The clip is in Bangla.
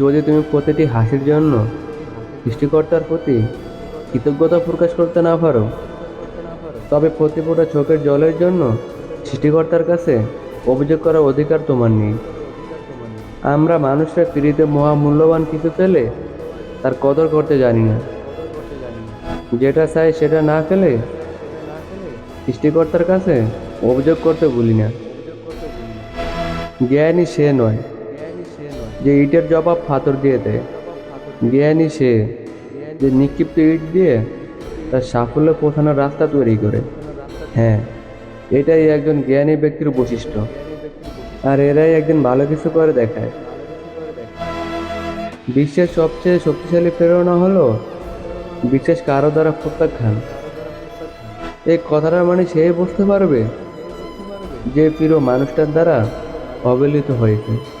যদি তুমি প্রতিটি হাসির জন্য সৃষ্টিকর্তার প্রতি কৃতজ্ঞতা প্রকাশ করতে না পারো, তবে প্রতি ফোঁটা চোখের জলের জন্য সৃষ্টিকর্তার কাছে অভিযোগ করার অধিকার তোমার নেই। আমরা মানুষরা পৃথিবীতে মহামূল্যবান কিছু পেলে তার কদর করতে জানি না। যেটা চাই সেটা না পেলে সৃষ্টিকর্তার কাছে অভিযোগ করতে ভুলি না। জ্ঞানী সে নয়। যে ইটের জবাব পাথর দিয়ে দেয়। জ্ঞানী সে যে নিক্ষিপ্ত ইট দিয়ে তার সাফল্য পৌঁছানোর রাস্তা তৈরি করে। হ্যাঁ এটাই একজন জ্ঞানী ব্যক্তির বৈশিষ্ট্য। আর এরাই একদিন ভালো কিছু করে দেখায়। বিশ্বের সবচেয়ে শক্তিশালী প্রেরণা হলো বিশেষ কারও দ্বারা প্রত্যাখ্যান। এই কথাটার মানে সে বুঝতে পারবে যে প্রিয় মানুষটার দ্বারা অবহেলিত হয়েছে।